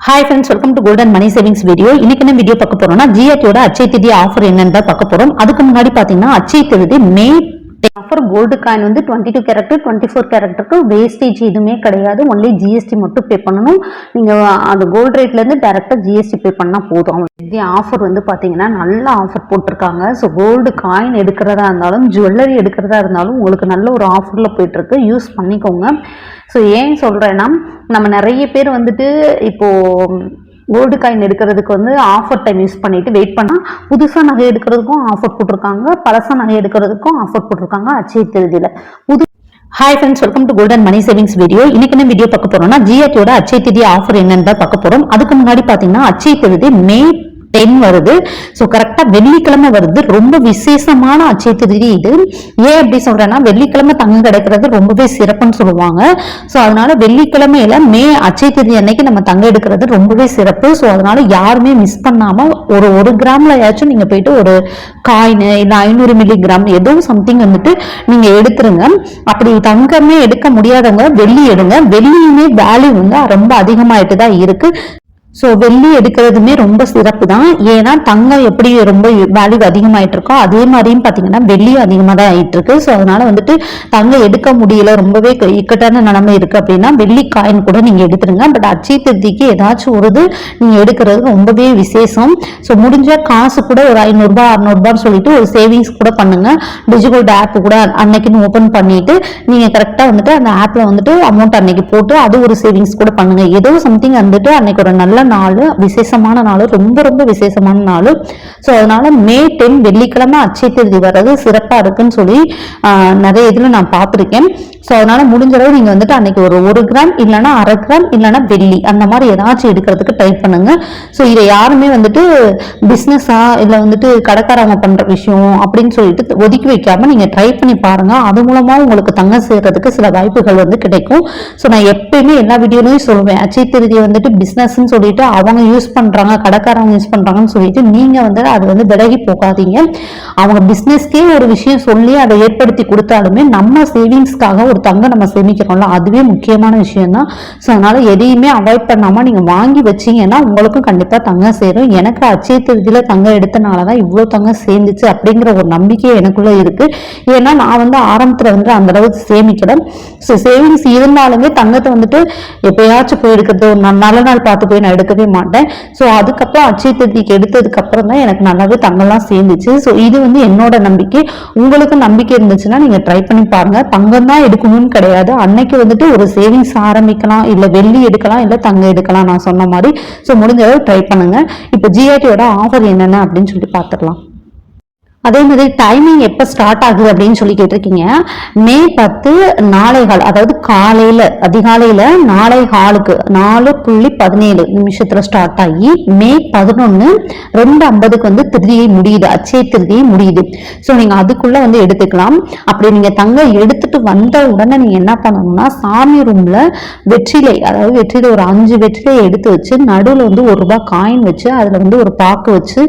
Hi friends welcome to golden money savings video இன்னைக்கு என்ன video பார்க்க போறோம்னா ஜிஎட்டியோட அச்சை திதி ஆஃபர் என்னன்னு பார்க்க போறோம். அதுக்கு முன்னாடி பாத்தீங்கன்னா அச்சை தேதி மே ஆஃபர் கோல்டு காயின் வந்து twenty two character twenty four கேரக்டருக்கு வேஸ்டேஜ் எதுவுமே கிடையாது. ஒன்லி ஜிஎஸ்டி மட்டும் பே பண்ணணும். நீங்கள் அந்த கோல்டு ரேட்லேருந்து டேரெக்டாக ஜிஎஸ்டி பே பண்ணால் போதும். இதே ஆஃபர் வந்து பார்த்தீங்கன்னா நல்ல ஆஃபர் போட்டிருக்காங்க. ஸோ கோல்டு காயின் எடுக்கிறதா இருந்தாலும் ஜுவல்லரி எடுக்கிறதா இருந்தாலும் உங்களுக்கு நல்ல ஒரு ஆஃபரில் போயிட்டுருக்கு. யூஸ் பண்ணிக்கோங்க. ஸோ ஏன் சொல்கிறேன்னா நம்ம நிறைய பேர் வந்துட்டு இப்போது கோல்டு காயின் எடுக்கிறதுக்கு வந்து ஆஃபர் டைம் யூஸ் பண்ணிட்டு வெயிட் பண்ணால் புதுசாக நகை எடுக்கிறதுக்கும் ஆஃபர் போட்டிருக்காங்க பழசாக நகை எடுக்கிறதுக்கும் ஆஃபர் போட்டிருக்காங்க அச்சய தேதியில் புது hi friends welcome to golden money savings video இன்னைக்கு என்ன வீடியோ பார்க்க போறோம்னா ஜிஆர்டியோட அச்சய தேதி ஆஃபர் என்னன்னு தான் பார்க்க போறோம். அதுக்கு முன்னாடி பார்த்தீங்கன்னா அச்சய தேதி மே டென் வருது. ஸோ கரெக்டாக வெள்ளிக்கிழமை வருது. ரொம்ப விசேஷமான அச்சய திருதி இது. ஏன் அப்படி சொல்றேன்னா வெள்ளிக்கிழமை தங்கம் கிடைக்கிறது ரொம்பவே சிறப்புன்னு சொல்லுவாங்க. ஸோ அதனால வெள்ளிக்கிழமையில மே அச்சய திருதி அன்னைக்கு நம்ம தங்கம் எடுக்கிறது ரொம்பவே சிறப்பு. ஸோ அதனால யாருமே மிஸ் பண்ணாம ஒரு ஒரு கிராம்லயாச்சும் நீங்க போயிட்டு ஒரு காயின் இல்லை ஐநூறு மில்லி கிராம் ஏதோ சம்திங் வந்துட்டு நீங்க எடுத்துருங்க. அப்படி தங்கமே எடுக்க முடியாதவங்க வெள்ளி எடுங்க. வெள்ளியுமே வேல்யூ வந்து ரொம்ப அதிகமாயிட்டு தான் இருக்கு. ஸோ வெள்ளி எடுக்கிறதுமே ரொம்ப சிறப்பு தான் ஏன்னா தங்கம் எப்படி ரொம்ப வேல்யூ அதிகமாயிட்டு இருக்கோ அதே மாதிரியும் பார்த்தீங்கன்னா வெள்ளியும் அதிகமாக தான் ஆயிட்டு இருக்கு ஸோ அதனால வந்துட்டு தங்கம் எடுக்க முடியல ரொம்பவே க- இக்கட்டான நிலைமை இருக்கு அப்படின்னா வெள்ளி காயின் கூட நீங்க எடுத்துருங்க. பட் அச்சய ஏதாச்சும் ஒரு இது நீங்க எடுக்கிறது ரொம்பவே விசேஷம். ஸோ முடிஞ்ச காசு கூட ஒரு ஐநூறுரூபா அறநூறுபான்னு சொல்லிட்டு ஒரு சேவிங்ஸ் கூட பண்ணுங்க. டிஜிட்டல் ஆப் கூட அன்னைக்குன்னு ஓப்பன் பண்ணிட்டு நீங்க கரெக்டாக வந்துட்டு அந்த ஆப்ல வந்துட்டு அமௌண்ட் அன்னைக்கு போட்டு அது ஒரு சேவிங்ஸ் கூட பண்ணுங்க. ஏதோ சம்திங் வந்துட்டு அன்னைக்கு ஒரு நல்ல நாள் விசேஷமான நாள் ரொம்ப ரொம்ப விசேஷமான நாள். ஸோ அதனால மே டென் வெள்ளிக்கிழமை அச்சய தேதி வர்றது சிறப்பாக இருக்குன்னு சொல்லி நிறைய இதில் நான் பார்த்துருக்கேன். ஸோ அதனால முடிஞ்ச அளவு வந்துட்டு அன்னைக்கு ஒரு ஒரு கிராம் இல்லைன்னா அரை கிராம் இல்லைன்னா வெள்ளி அந்த மாதிரி ஏதாச்சும் எடுக்கிறதுக்கு ட்ரை பண்ணுங்க. ஸோ இதை யாருமே வந்துட்டு பிஸ்னஸா இல்லை வந்துட்டு கடைக்காரவங்க பண்ணுற விஷயம் அப்படின்னு சொல்லிட்டு ஒதுக்கி வைக்காம நீங்கள் ட்ரை பண்ணி பாருங்க. அது மூலமாக உங்களுக்கு தங்கம் சேர்றதுக்கு சில வாய்ப்புகள் வந்து கிடைக்கும். ஸோ நான் எப்பயுமே எல்லா வீடியோலையும் சொல்லுவேன். அச்சய திருதியை வந்துட்டு பிஸ்னஸ்ன்னு சொல்லிட்டு அவங்க யூஸ் பண்றாங்க கடைக்காரங்க யூஸ் பண்றாங்கன்னு சொல்லிட்டு நீங்க வந்து அது வந்து விலகி போகாதீங்க. அவங்க பிஸ்னஸ்க்கே ஒரு விஷயம் சொல்லி அதை ஏற்படுத்தி கொடுத்தாலுமே நம்ம சேவிங்ஸ்க்காக ஒரு தங்கம் நம்ம சேமிக்கிறோம்ல அதுவே முக்கியமான விஷயம் தான் ஸோ அதனால எதையுமே அவாய்ட் பண்ணாம நீங்க வாங்கி வச்சீங்கன்னா உங்களுக்கும் கண்டிப்பா தங்கம் சேரும். எனக்கு அச்சய தங்கம் எடுத்தனால தான் இவ்வளோ தங்கம் சேர்ந்துச்சு அப்படிங்கிற ஒரு நம்பிக்கை எனக்குள்ள இருக்கு. ஏன்னா நான் வந்து ஆரம்பத்துல வந்து அந்த அளவுக்கு சேமிக்கிறேன் ஸோ சேவிங்ஸ் இருந்தாலுமே தங்கத்தை வந்துட்டு எப்பயாச்சும் போய் எடுக்கிறது ஒரு நல்ல நாள் பார்த்து போய் நான் எடுக்கவே மாட்டேன். ஸோ அதுக்கப்புறம் அச்சய திருதிக்கு எடுத்ததுக்கு அப்புறம் தான் எனக்கு நல்லாவே தங்கம்லாம் சேர்ந்துச்சு. ஸோ இது வந்து என்னோட நம்பிக்கை. உங்களுக்கு நம்பிக்கை இருந்துச்சுன்னா நீங்க ட்ரை பண்ணி பாருங்க. தங்கம் தான் எடுக்கணும்னு கிடையாது. அன்னைக்கு வந்துட்டு ஒரு சேவிங்ஸ் ஆரம்பிக்கலாம் இல்ல வெள்ளி எடுக்கலாம் இல்லை தங்கம் எடுக்கலாம் நான் சொன்ன மாதிரி. ஸோ முடிஞ்ச அளவு ட்ரை பண்ணுங்க. இப்போ ஜிஆர்டியோட ஆஃபர் என்னென்ன அப்படின்னு சொல்லிட்டு பார்த்துடலாம் அதே மாதிரி டைமிங் எப்போ ஸ்டார்ட் ஆகுது அப்படின்னு சொல்லி கேட்டிருக்கீங்க. மே பத்து நாளைகள் அதாவது காலையில அதிகாலையில நாளை காலுக்கு நாலு புள்ளி பதினேழு நிமிஷத்துல ஸ்டார்ட் ஆகி மே பதினொன்னு ரெண்டு ஐம்பதுக்கு வந்து திருதியை முடியுது. அச்சய திருதியை முடியுது. ஸோ நீங்க அதுக்குள்ள வந்து எடுத்துக்கலாம். அப்படி நீங்க தங்க எடுத்துட்டு வந்த உடனே நீங்க என்ன பண்ணணும்னா சாமி ரூம்ல வெற்றிலை அதாவது வெற்றிலை ஒரு அஞ்சு வெற்றிலை எடுத்து வச்சு நடுவில் வந்து ஒரு ரூபாய் காயின் வச்சு அதுல வந்து ஒரு பாக்கு வச்சு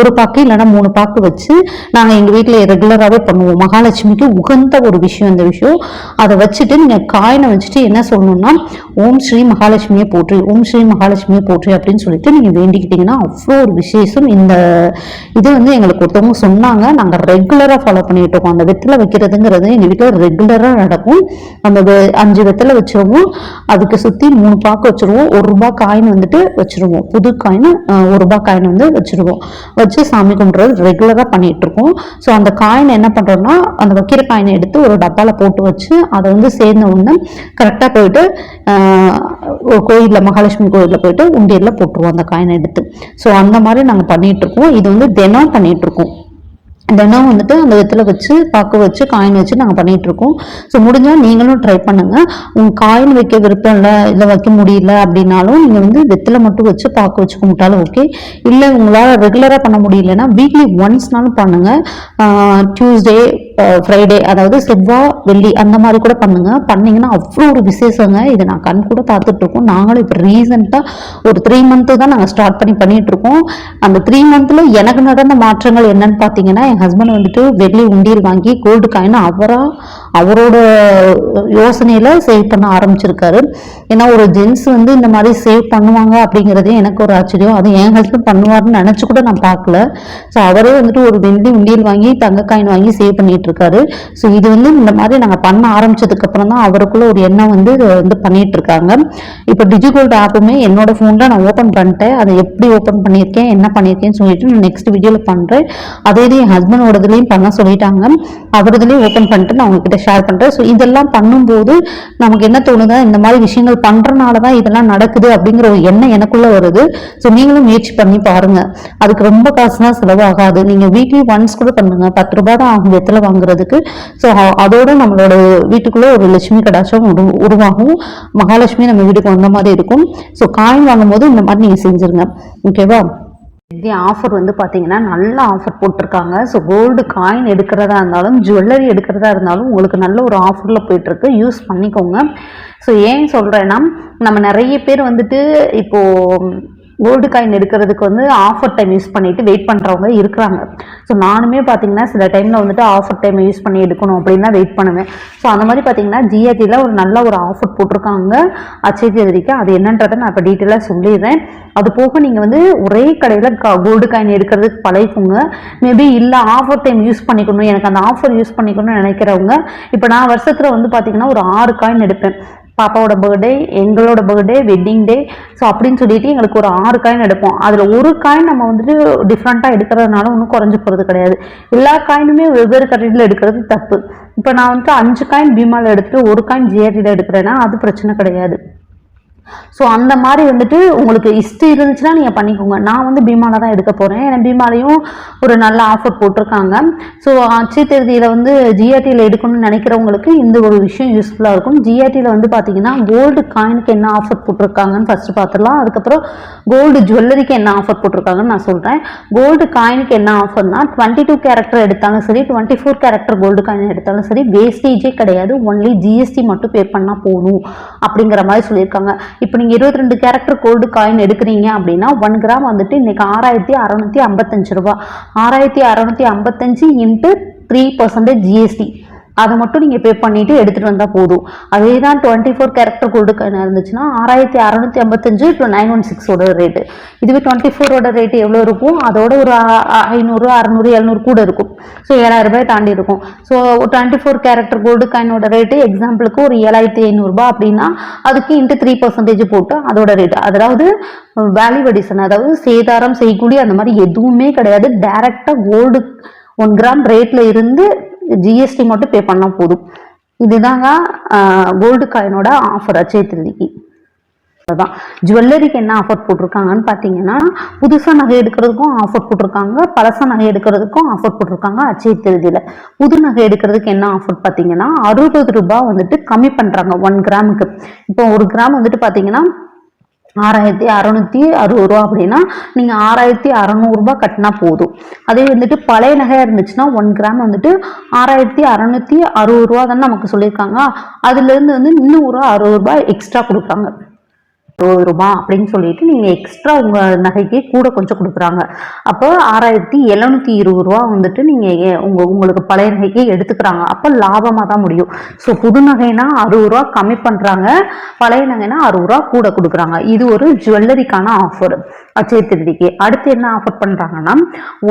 ஒரு பாக்கு இல்லைன்னா மூணு பாக்கு வச்சு நாங்க எங்க வீட்டுல ரெகுலராகவே பண்ணுவோம். மகாலட்சுமிக்கு உகந்த ஒரு விஷயம் இந்த விஷயம். அதை வச்சுட்டு நீங்க காயினை வச்சுட்டு என்ன சொல்லணும்னா ஓம் ஸ்ரீ மகாலட்சுமியை போற்றி ஓம் ஸ்ரீ மகாலட்சுமியை போற்றி அப்படின்னு சொல்லிட்டு நீங்கள் வேண்டிக்கிட்டீங்கன்னா அவ்வளோ ஒரு விசேஷம் இந்த இது வந்து எங்களுக்கு ஒருத்தவங்க சொன்னாங்க. நாங்கள் ரெகுலராக ஃபாலோ பண்ணிட்டு இருக்கோம். அந்த வெத்தில வைக்கிறதுங்கிறது எங்கள் வீட்டில் ரெகுலராக நடக்கும். அந்த அஞ்சு வெத்தில வச்சிருவோம். அதுக்கு சுற்றி மூணு பாக்கு வச்சுருவோம். ஒரு ரூபா காயின் வந்துட்டு வச்சிருவோம். புது காயின் ஒரு ரூபா காயின் வந்து வச்சிருவோம். வச்சு சாமி கும்பிட்றது ரெகுலராக பண்ணிட்டு இருக்கோம். ஸோ அந்த காயின் என்ன பண்ணுறோம்னா அந்த வைக்கிற காயினை எடுத்து ஒரு டப்பாவில் போட்டு வச்சு அதை வந்து சேர்ந்த உடனே கரெக்டா போயிட்டு ஆஹ், கோயில்ல மகாலட்சுமி கோயிலில் போயிட்டு உண்டியல்ல போட்டுருவோம் அந்த காயினை எடுத்து. ஸோ அந்த மாதிரி நாங்க பண்ணிகிட்ருக்கோம் இது வந்து தினம் பண்ணிட்டு இருக்கோம். தினம் வந்துட்டு அந்த வெத்தில வச்சு பாக்கு வச்சு காயின் வச்சு நாங்கள் பண்ணிட்டு இருக்கோம். ஸோ முடிஞ்சால் நீங்களும் ட்ரை பண்ணுங்க. உங்க காயின் வைக்க விருப்பம் இல்லை இல்லை வைக்க முடியல அப்படின்னாலும் நீங்கள் வந்து வெத்தில மட்டும் வச்சு பாக்கு வச்சு கும்பிட்டாலும் ஓகே இல்லை உங்களால் ரெகுலராக பண்ண முடியலன்னா வீக்லி ஒன்ஸ்னாலும் பண்ணுங்க. டியூஸ்டே ஃப்ரைடே அதாவது செவ்வாய் வெள்ளி அந்த மாதிரி கூட பண்ணுங்க. பண்ணீங்கன்னா அவ்வளோ ஒரு விசேஷங்க. இதை நான் கண் கூட பார்த்துட்டு இருக்கோம். நாங்களும் இப்போ ரீசெண்டாக ஒரு த்ரீ மந்த்து தான் நாங்கள் ஸ்டார்ட் பண்ணி பண்ணிட்டு இருக்கோம். அந்த த்ரீ மந்த்தில் எனக்கு நடந்த மாற்றங்கள் என்னன்னு பார்த்தீங்கன்னா என் ஹஸ்பண்ட் வந்துட்டு வெள்ளி உண்டியல் வாங்கி கோல்டு காயின் அவரா அவரோட யோசனையில் சேவ் பண்ண ஆரம்பிச்சிருக்காரு. ஏன்னா ஒரு ஜென்ஸ் வந்து இந்த மாதிரி சேவ் பண்ணுவாங்க அப்படிங்கிறதே எனக்கு ஒரு ஆச்சரியம். அது என் ஹஸ்பண்ட் பண்ணுவாருன்னு நினச்சி கூட நான் பார்க்கல. ஸோ அவரே வந்துட்டு ஒரு வெள்ளி உண்டியல் வாங்கி தங்க காயின் வாங்கி சேவ் பண்ணிட்டு இருக்காரு. ஸோ இது வந்து இந்த மாதிரி நாங்கள் பண்ண ஆரம்பிச்சதுக்கு அப்புறம் தான் அவருக்குள்ள ஒரு எண்ணம் வந்து இதை வந்து பண்ணிட்டு இருக்காங்க. இப்போ டிஜிகோல்டு ஆப்புமே என்னோட ஃபோனில் நான் ஓப்பன் பண்ணிட்டேன். அதை எப்படி ஓப்பன் பண்ணியிருக்கேன் என்ன பண்ணியிருக்கேன்னு சொல்லிட்டு நான் நெக்ஸ்ட் வீடியோவில் பண்ணுறேன் அதே இது என் ஹஸ்பண்டோடதுலையும் பண்ண சொல்லிட்டாங்க. அவரதுலையும் ஓப்பன் பண்ணிட்டு நான் உங்ககிட்ட ஷேர் பண்ணுறேன் ஸோ இதெல்லாம் பண்ணும்போது நமக்கு என்ன தோணுதா இந்த மாதிரி விஷயங்கள் பண்ணுறனால தான் இதெல்லாம் நடக்குது அப்படிங்கிற ஒரு எண்ணம் எனக்குள்ளே வருது. ஸோ நீங்களும் முயற்சி பண்ணி பாருங்க. அதுக்கு ரொம்ப காசுலாம் செலவாகாது. நீங்கள் வீக்லி ஒன்ஸ் கூட பண்ணுங்கள் பத்து ரூபாய் தான் ஆகும் வெத்தில் வாங்குறதுக்கு. ஸோ அதோட நம்மளோட வீட்டுக்குள்ளே ஒரு லட்சுமி கடாட்சம் உரு உருவாகும். மகாலட்சுமி நம்ம வீட்டுக்கு வந்த மாதிரி இருக்கும். ஸோ காயின் வாங்கும்போது இந்த மாதிரி நீங்கள் செஞ்சுருங்க. ஓகேவா இதே ஆஃபர் வந்து பார்த்தீங்கன்னா நல்ல ஆஃபர் போட்டிருக்காங்க. ஸோ கோல்டு காயின் எடுக்கிறதா இருந்தாலும் ஜுவல்லரி எடுக்கிறதா இருந்தாலும் உங்களுக்கு நல்ல ஒரு ஆஃபரில் போயிட்டுருக்கு. யூஸ் பண்ணிக்கோங்க. ஸோ ஏன் சொல்கிறேன்னா நம்ம நிறைய பேர் வந்துட்டு இப்போது கோல்டு காயின் எடுக்கிறதுக்கு வந்து ஆஃபர் டைம் யூஸ் பண்ணிட்டு வெயிட் பண்ணுறவங்க இருக்கிறாங்க. ஸோ நானுமே பார்த்தீங்கன்னா சில டைமில் வந்துட்டு ஆஃபர் டைம் யூஸ் பண்ணி எடுக்கணும் அப்படின்னு தான் வெயிட் பண்ணுவேன். ஸோ அந்த மாதிரி பார்த்தீங்கன்னா ஜிஆர்டியில் ஒரு நல்ல ஒரு ஆஃபர் போட்டிருக்காங்க. அச்சய அது என்னன்றதை நான் இப்போ டீட்டெயிலாக சொல்லிடுறேன். அது போக நீங்கள் வந்து ஒரே கடையில் கோல்டு காயின் எடுக்கிறதுக்கு பழகிக்கோங்க. மேபி இல்லை ஆஃபர் டைம் யூஸ் பண்ணிக்கணும். எனக்கு அந்த ஆஃபர் யூஸ் பண்ணிக்கணும்னு நினைக்கிறவங்க இப்போ நான் வருஷத்தில் வந்து பார்த்தீங்கன்னா ஒரு ஆறு காயின் எடுப்பேன். பாப்பாவோட பர்த்டே எங்களோட பர்த்டே வெட்டிங் டே ஸோ அப்படின்னு சொல்லிட்டு எங்களுக்கு ஒரு ஆறு காயின் எடுப்போம். அதில் ஒரு காயின் நம்ம வந்துட்டு டிஃப்ரெண்ட்டாக எடுக்கிறதுனால ஒன்றும் குறைஞ்சி போகிறது கிடையாது. எல்லா காயினுமே வெவ்வேறு கடையில் எடுக்கிறது தப்பு. இப்போ நான் வந்துட்டு அஞ்சு காயின் பீமாவில் எடுத்துகிட்டு ஒரு காயின் ஜிஆர்டியில் எடுக்கிறேன்னா அது பிரச்சனை கிடையாது. ஸோ அந்த மாதிரி வந்துட்டு உங்களுக்கு இஷ்டம் இருந்துச்சுன்னா நீங்கள் பண்ணிக்கோங்க. நான் வந்து பீமாவில் தான் எடுக்க போகிறேன் ஏன்னா பீமாலையும் ஒரு நல்ல ஆஃபர் போட்டிருக்காங்க. ஸோ அச்சய தேதியில் வந்து ஜிஆர்டியில் எடுக்கணும்னு நினைக்கிறவங்களுக்கு இந்த ஒரு விஷயம் யூஸ்ஃபுல்லாக இருக்கும். ஜிஆர்டியில் வந்து பார்த்தீங்கன்னா கோல்டு காயினுக்கு என்ன ஆஃபர் போட்டிருக்காங்கன்னு ஃபஸ்ட்டு பார்த்துடலாம் அதுக்கப்புறம் கோல்டு ஜுவல்லரிக்கு என்ன ஆஃபர் போட்டிருக்காங்கன்னு நான் சொல்கிறேன் கோல்டு காயினுக்கு என்ன ஆஃபர்னா டுவெண்ட்டி டூ கேரக்டர் எடுத்தாலும் சரி twenty four character gold coin எடுத்தாலும் சரி வேஸ்டேஜே கிடையாது. ஒன்லி ஜிஎஸ்டி மட்டும் பே பண்ணால் போகணும் அப்படிங்கிற மாதிரி சொல்லியிருக்காங்க. இப்போ நீங்கள் இருபத்தி ரெண்டு கேரக்டர் கோல்டு காயின் எடுக்கிறீங்க அப்படின்னா ஒன் கிராம் வந்துட்டு இன்னைக்கு ஆறாயிரத்தி அறநூற்றி ஐம்பத்தஞ்சு ரூபா ஆறாயிரத்தி அறநூற்றி ஐம்பத்தஞ்சு இன்ட்டு த்ரீ பர்சன்டேஜ் ஜிஎஸ்டி அதை மட்டும் நீங்கள் பே பண்ணிவிட்டு எடுத்துகிட்டு வந்தால் போதும். அதே தான் டுவெண்ட்டி ஃபோர் கேரக்டர் கோல்டு இருந்துச்சுன்னா ஆறாயிரத்தி அறநூற்றி ஐம்பத்தஞ்சு இப்போ நைன் ஒன் சிக்ஸோட ரேட்டு இதுவே டுவெண்ட்டி ஃபோரோட ரேட்டு எவ்வளோ இருக்கும்? அதோட ஒரு ஐநூறு அறநூறு எழுநூறு கூட இருக்கும். ஸோ ஏழாயிரம் ரூபாய் தாண்டி இருக்கும். So twenty four character gold காயினோட rate எக்ஸாம்பிளுக்கு ஒரு ஏழாயிரத்தி ஐநூறுரூபா அப்படின்னா அதுக்கு இன்ட்டு த்ரீ பர்சன்டேஜ் போட்டு அதோட ரேட் அதாவது வேல்யூ அடிஷன் அதாவது சேதாரம் செய்கூலி அந்த மாதிரி எதுவுமே கிடையாது. டேரெக்டாக கோல்டு ஒன் கிராம் ரேட்டில் இருந்து ஜிஎஸ்டி மட்டும் பே பண்ணால் போதும். இதுதாங்க கோல்டு காயினோட ஆஃபர் அச்சய திருதிக்கு அதுதான் ஜுவல்லரிக்கு என்ன ஆஃபர் போட்டிருக்காங்கன்னு பார்த்தீங்கன்னா புதுசாக நகை எடுக்கிறதுக்கும் ஆஃபர் போட்டிருக்காங்க பழசாக நகை எடுக்கிறதுக்கும் ஆஃபர் போட்டிருக்காங்க அச்சய திருதியில் புது நகை எடுக்கிறதுக்கு என்ன ஆஃபர் பார்த்தீங்கன்னா அறுபது ரூபாய் வந்துட்டு கம்மி பண்ணுறாங்க ஒன் கிராமுக்கு இப்போ ஒரு கிராம் வந்துட்டு பார்த்தீங்கன்னா ஆறாயிரத்தி அறநூற்றி அறுபது ரூபா அப்படின்னா நீங்கள் ஆறாயிரத்தி அறநூறுபா கட்டினா போதும். அதே வந்துட்டு பழைய நகையாக இருந்துச்சுன்னா ஒன் கிராம் வந்துட்டு ஆறாயிரத்தி அறநூற்றி அறுபது ரூபா தானே நமக்கு சொல்லியிருக்காங்க. அதுலேருந்து வந்து இன்னும் ஒரு அறுபது ரூபாய் எக்ஸ்ட்ரா கொடுக்குறாங்க. இருபது ரூபா அப்படின்னு சொல்லிட்டு நீங்கள் எக்ஸ்ட்ரா உங்கள் நகைக்கு கூட கொஞ்சம் கொடுக்குறாங்க. அப்போ ஆறாயிரத்தி எழுநூத்தி இருபது ரூபா வந்துட்டு நீங்கள் உங்கள் உங்களுக்கு பழைய நகைக்கு எடுத்துக்கிறாங்க. அப்போ லாபமாக தான் முடியும். ஸோ புது நகைனா அறுபது ரூபா கம்மி பண்ணுறாங்க பழைய நகைனா அறுபது ரூபா கூட கொடுக்குறாங்க. இது ஒரு ஜுவல்லரிக்கான ஆஃபர் அச்சய திருதிக்கு. அடுத்து என்ன ஆஃபர் பண்ணுறாங்கன்னா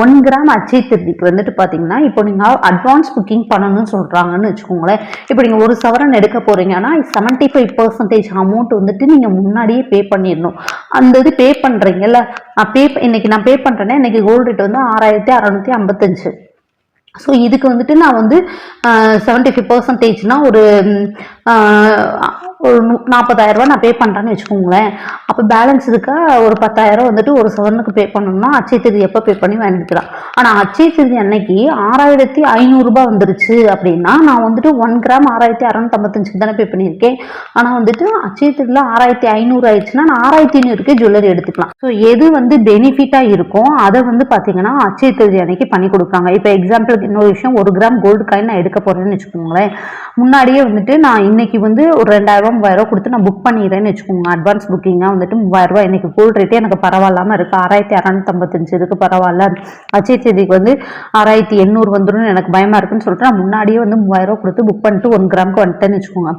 ஒன் கிராம் அச்சய திருதிக்கு வந்துட்டு பார்த்தீங்கன்னா இப்போ நீங்கள் அட்வான்ஸ் புக்கிங் பண்ணணும்னு சொல்கிறாங்கன்னு வச்சுக்கோங்களேன். இப்போ நீங்கள் ஒரு சவரன் எடுக்க போகிறீங்கன்னா செவன்ட்டி ஃபைவ் பர்சன்டேஜ் அமௌண்ட் வந்துட்டு நீங்கள் முன்னாடி முன்னாடியே பே பண்ணிடணும். அந்த இது பே பண்ணுறீங்கல்ல நான் பே இன்னைக்கு நான் பே பண்ணுறேன்னா இன்னைக்கு கோல்டு ரேட் வந்து ஆறாயிரத்தி அறநூற்றி ஐம்பத்தஞ்சு. ஸோ இதுக்கு வந்துட்டு நான் வந்து செவன்ட்டி ஃபைவ் பர்சன்டேஜ்னா ஒரு ஒரு நு- நாற்பதாயிரம் நான் பே பண்ணுறேன்னு வச்சுக்கோங்களேன். அப்போ பேலன்ஸ் இருக்கா ஒரு பத்தாயிரம் வந்துட்டு ஒரு சவரனுக்கு பே பண்ணணும்னா அச்சய தேதி எப்போ பே பண்ணி வாங்கிக்கிறான். ஆனால் அச்சய தேதி அன்னைக்கு ஆறாயிரத்தி ஐநூறுரூபா வந்துருச்சு அப்படின்னா நான் வந்துட்டு ஒன் கிராம் ஆறாயிரத்தி அறநூத்தம்பத்தஞ்சுக்கு தானே பே பண்ணியிருக்கேன். ஆனால் வந்துட்டு அச்சய தேதியில் ஆறாயிரத்தி ஐநூறு ஆயிடுச்சுன்னா நான் ஆறாயிரத்தி ஐநூறுக்கே ஜுவல்லரி எடுத்துக்கலாம். ஸோ எது வந்து பெனிஃபிட்டாக இருக்கும் அதை வந்து பார்த்தீங்கன்னா அச்சய தேதி அன்னைக்கு பண்ணி கொடுப்பாங்க. இப்போ எக்ஸாம்பிளுக்கு பட் இன்னொரு விஷயம் ஒரு கிராம் கோல்டு காயின் நான் எடுக்க போகிறேன்னு வச்சுக்கோங்களேன். முன்னாடியே வந்துட்டு நான் இன்னைக்கு வந்து ஒரு ரெண்டாயிரம் மூவாயிரம் கொடுத்து நான் புக் பண்ணிடுறேன்னு வச்சுக்கோங்க. அட்வான்ஸ் புக்கிங்காக வந்துட்டு மூவாயிரம் ரூபாய் இன்னைக்கு கோல்டு ரேட்டே எனக்கு பரவாயில்லாமல் இருக்குது ஆறாயிரத்தி அறநூத்தம்பத்தஞ்சு இருக்குது பரவாயில்ல. அச்சய தேதிக்கு வந்து ஆறாயிரத்தி எண்ணூறு வந்துடும் எனக்கு பயமாக இருக்குன்னு சொல்லிட்டு நான் முன்னாடியே வந்து மூவாயிரம் கொடுத்து புக் பண்ணிட்டு ஒன் கிராமுக்கு வந்துட்டேன்னு வச்சுக்கோங்க.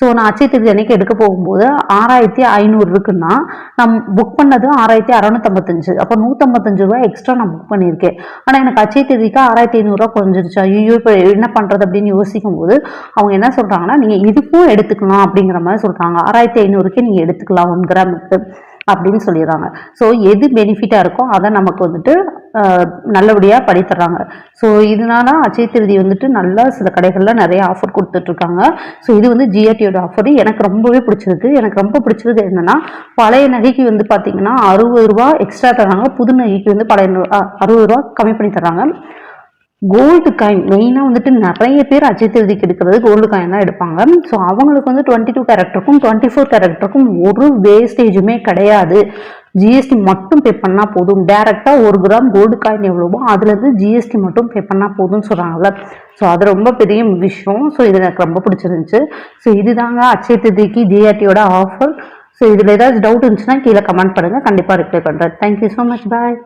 ஸோ நான் அச்சய தேதி அன்னைக்கு எடுக்க போகும்போது ஆறாயிரத்தி ஐநூறு இருக்குன்னா நான் புக் பண்ணது ஆறாயிரத்தி அறநூத்தம்பத்தஞ்சு. அப்போ நூற்றம்பத்தஞ்சு ரூபாய் எக்ஸ்ட்ரா நான் புக் பண்ணியிருக்கேன். ஆனால் எனக்கு அச்சய தேதிக்கு ஆறாயிரத்தி ஐநூறுரூவா குறைஞ்சிருச்சு. ஐயோ இப்போ என்ன பண்ணுறது அப்படின்னு யோசிக்கும் போது அவங்க என்ன சொல்கிறாங்கன்னா நீங்கள் இதுக்கும் எடுத்துக்கலாம் அப்படிங்கிற மாதிரி சொல்கிறாங்க ஆறாயிரத்தி ஐநூறுக்கே நீங்கள் எடுத்துக்கலாம் ஒன் கிராமுக்கு அப்படின்னு சொல்லிடுறாங்க. ஸோ எது பெனிஃபிட்டாக இருக்கோ அதை நமக்கு வந்துட்டு நல்லபடியாக படித்தர்றாங்க ஸோ இதனால அச்சய திருதி வந்துட்டு நல்லா சில கடைகளில் நிறைய ஆஃபர் கொடுத்துட்ருக்காங்க. ஸோ இது வந்து ஜிஆர்டியோட ஆஃபர் எனக்கு ரொம்பவே பிடிச்சிருக்கு. எனக்கு ரொம்ப பிடிச்சது என்னென்னா பழைய நகைக்கு வந்து பார்த்திங்கன்னா அறுபது ரூபா எக்ஸ்ட்ரா தராங்க. புது நகைக்கு வந்து பழைய அறுபது ரூபா கம்மி பண்ணி தர்றாங்க. கோல்டு காயின் மெயினாக வந்துட்டு நிறைய பேர் அஜித் திருதிக்கு எடுக்கிறது கோல்டு காயின் தான் எடுப்பாங்க. ஸோ அவங்களுக்கு வந்து டுவெண்ட்டி டூ கேரக்டருக்கும் டுவெண்ட்டி ஃபோர் கேரக்டருக்கும் ஒரு வேஸ்டேஜுமே கிடையாது. ஜிஎஸ்டி மட்டும் பே பண்ணால் போதும். டேரெக்டாக ஒரு கிராம் கோல்டு காயின் எவ்வளவோ அதுலேருந்து ஜிஎஸ்டி மட்டும் பே பண்ணால் போதும்னு சொல்கிறாங்கல்ல ஸோ அது ரொம்ப பெரிய விஷயம். ஸோ இது எனக்கு ரொம்ப பிடிச்சிருந்துச்சு. ஸோ இதுதாங்க அச்சய திதிக்கு ஜிஆர்டியோட ஆஃபர் ஸோ இதில் ஏதாச்சும் டவுட் இருந்துச்சுன்னா கீழே கமெண்ட் பண்ணுங்கள் கண்டிப்பாக ரிப்ளை பண்ணுறேன் தேங்க்யூ ஸோ மச் பாய்